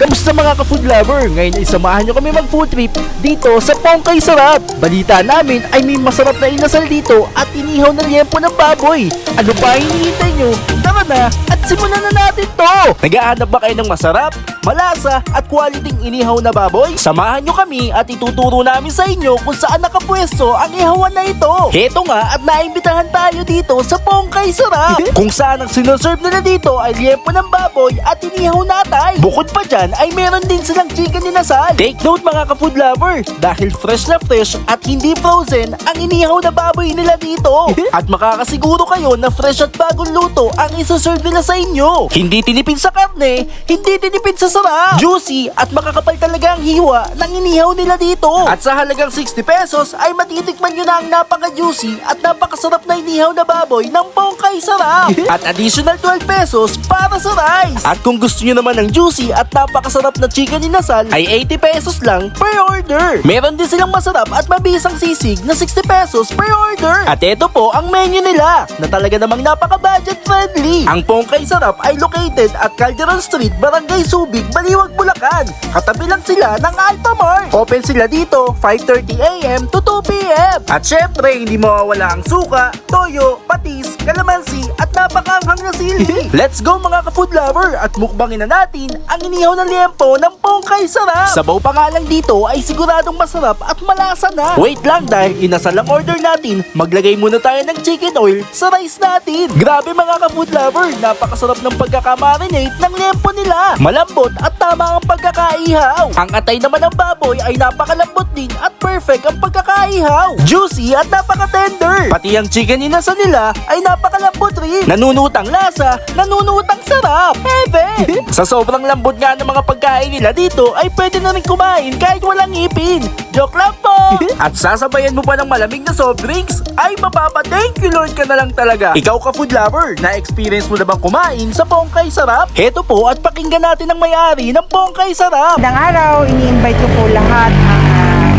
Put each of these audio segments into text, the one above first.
Kamusta mga ka-food lover? Ngayon ay samahan nyo kami mag-food trip dito sa Pongkay Sarap. Balita namin ay may masarap na inasal dito at inihaw na liyempo ng baboy. Ano ba hinihintay nyo? Tara na at simulan na natin to! Nagahanap ba kayo ng masarap, malasa at quality inihaw na baboy? Samahan nyo kami at ituturo namin sa inyo kung saan nakapwesto ang ihawan na ito. Heto nga at naimbitahan tayo dito sa Pongkay Sarap. kung saan ang sinoserve nila dito ay liyempo ng baboy at inihaw na atay. Bukod pa dyan ay meron din silang chicken inasal. Take note mga ka-food lover dahil fresh na fresh at hindi frozen ang inihaw na baboy nila dito. at makakasiguro kayo na fresh at bagong luto ang isoserve nila sa inyo. Hindi tinipid sa karne, hindi tinipid sa sarap. Juicy at makakapal talaga ang hiwa ng inihaw nila dito. At sa halagang 60 pesos ay matitikman nyo na ang napaka-juicy at napakasarap na inihaw na baboy ng Pongkay Sarap. at additional 12 pesos para sa rice. At kung gusto nyo naman ng juicy at napakasarap na chicken inasal ay 80 pesos lang per order. Meron din silang masarap at mabisang sisig na 60 pesos per order. At ito po ang menu nila na talaga namang napaka-budget friendly. Ang Pongkay Sarap ay located at Calderon Street, Barangay Subic, Baliwag, Bulacan. Katabi lang sila ng Alphamart. Open sila dito 5.30am to 2pm. At syempre, hindi mawawala ang suka, toyo, patis, kalamansi at napakaanghang na sili. Let's go mga ka-food lover at mukbangin na natin ang inihaw na liempo ng Pongkay Sarap. Sabaw pa nga lang dito ay siguradong masarap at malasa na. Wait lang dahil inasal ang order natin, maglagay muna tayo ng chicken oil sa rice natin. Grabe mga ka-food lover, napakasarap ng pagkakamarinate ng liempo nila. Malambot at tama ang pagkakaihaw. Ang atay naman ng baboy ay napakalambot din at perfect ang pagkakaihaw. Juicy at napaka-tender. Pati ang chicken inasa nila ay napakalambot rin. Nanunutang lasa, nanunutang sarap. Heaven! Sa sobrang lambot nga ng mga pagkain nila dito ay pwede na rin kumain kahit walang ngipin. Joke lang po! At sasabayan mo pa ng malamig na soft drinks ay mapapa thank you Lord ka na lang talaga. Ikaw ka food lover, na-experience mo na bang kumain sa Pongkay Sarap? Heto po at pakinggan natin ang may-ari ng Pongkay Sarap. Magandang araw, ini-invite ko po lahat ang ah,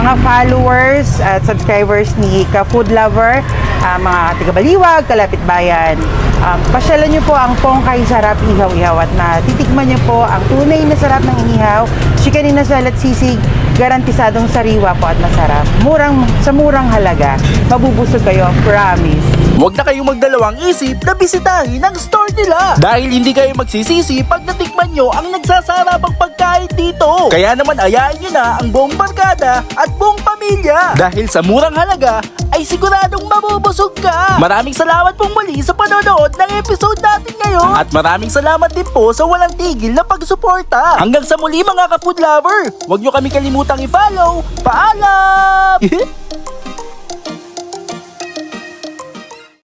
mga followers at subscribers ni Ka Food Lover, ah, mga taga-baliwag, kalapit bayan. Um, pasyalan niyo po ang Pongkay Sarap Ihaw-Ihaw at matitikman niyo po ang tunay na sarap ng inihaw, chicken inasal at sisig, garantisadong sariwa po at masarap. Murang, sa murang halaga, mabubusog kayo, promise. Huwag na kayong magdalawang isip na bisitahin ang store nila. Dahil hindi kayo magsisisi pag natikman nyo ang nagsasarapang pagkain dito. Kaya naman ayain nyo na ang buong barkada at buong pamilya. Dahil sa murang halaga, ay siguradong mabubusog ka. Maraming salamat pong muli sa panonood ng episode natin ngayon. At maraming salamat din po sa walang tigil na pagsuporta. Hanggang sa muli mga ka-food lover, huwag nyo kami kalimutang i-follow. Paalam!